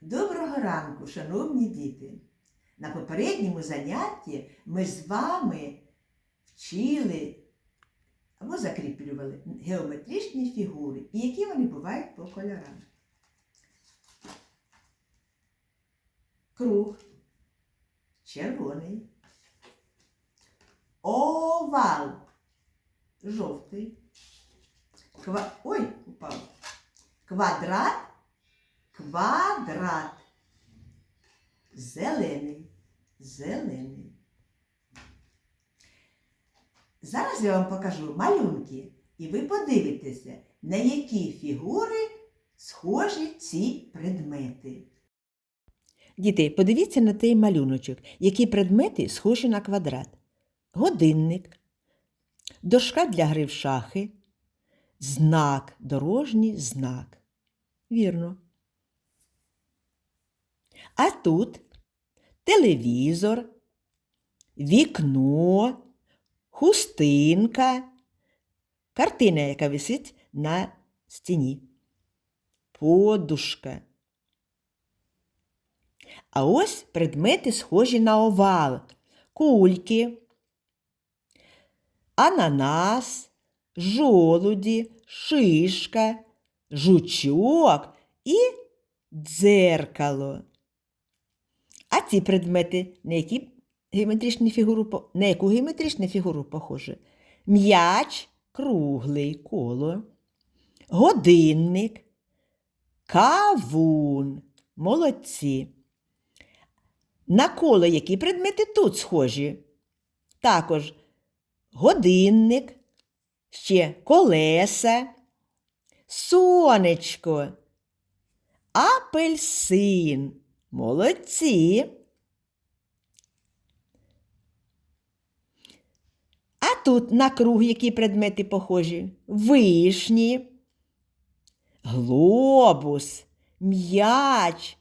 Доброго ранку, шановні діти! На попередньому занятті ми з вами вчили або закріплювали геометричні фігури і які вони бувають по кольорам. Круг червоний. Овал жовтий. Ква... Ой, упав. Квадрат Квадрат. Зелений. Зелений. Зараз я вам покажу малюнки, і ви подивитеся, на які фігури схожі ці предмети. Діти, подивіться на цей малюночок, які предмети схожі на квадрат. Годинник, дошка для гри в шахи, знак, дорожній знак. Вірно. А тут телевізор, вікно, хустинка, картина, яка висить на стіні, подушка. А ось предмети схожі на овал, кульки, ананас, жолуді, шишка, жучок і дзеркало. А ці предмети на які геометричні фігуру, на яку геометричну фігуру похоже? М'яч круглий коло, годинник, кавун. Молодці. На коло які предмети тут схожі? Також годинник, ще колеса, сонечко, апельсин. Молодці. А тут на круг які предмети похожі? Вишні, глобус, м'яч.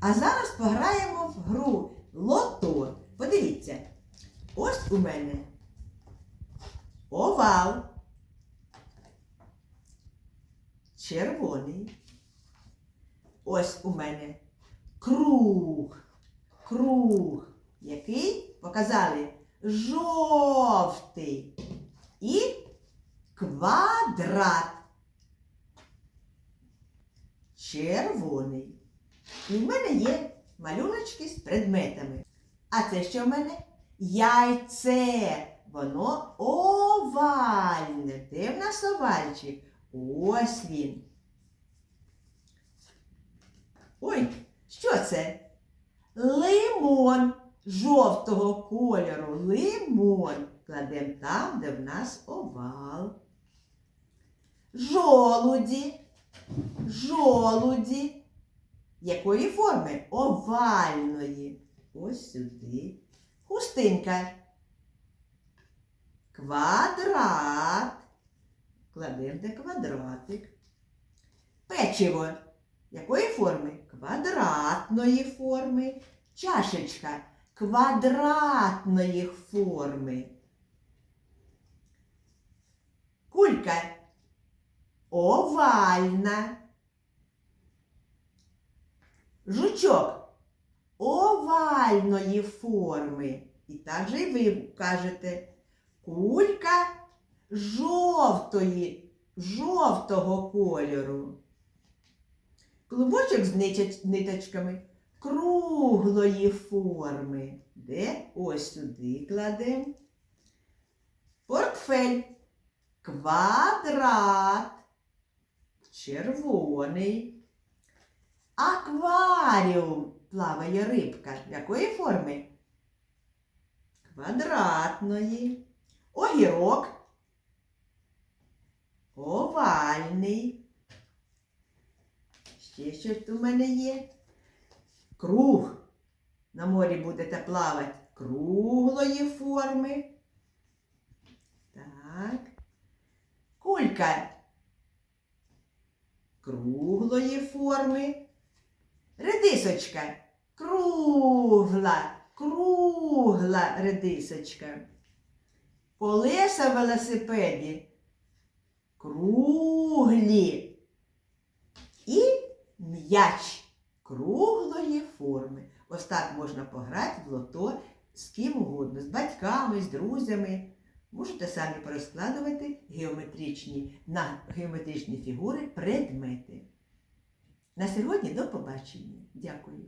А зараз пограємо в гру лото. Подивіться, ось у мене овал. Червоний. Ось у мене круг. Круг. Який показали жовтий і квадрат. Червоний. І в мене є малюночки з предметами. А це що в мене? Яйце. Воно овальне. Де в нас овальчик? Ось він. Ой, що це? Лимон жовтого кольору. Лимон. Кладемо там, де в нас овал. Жолуді. Жолуді. Якої форми? Овальної. Ось сюди. Хустинка. Квадрат. Кладемо де квадратик. Печиво. Якої форми? Квадратної форми. Чашечка квадратної форми. Кулька овальна. Жучок овальної форми. І так же і ви кажете. Кулька жовтої, жовтого кольору. Клубочок з ниточками круглої форми. Де? Ось сюди кладемо. Портфель. Квадрат. Червоний. Акваріум. Плаває рибка. Якої форми? Квадратної. Огірок. Овальний. Ще щось у мене є. Круг. На морі будете плавати круглої форми. Так. Кулька. Круглої форми. Редисочка. Кругла. Кругла редисочка. Колеса велосипеді круглі. І м'яч круглої форми. Ось так можна пограти в лото з ким угодно, з батьками, з друзями. Можете самі порозкладувати геометричні, на геометричні фігури предмети. На сьогодні до побачення. Дякую.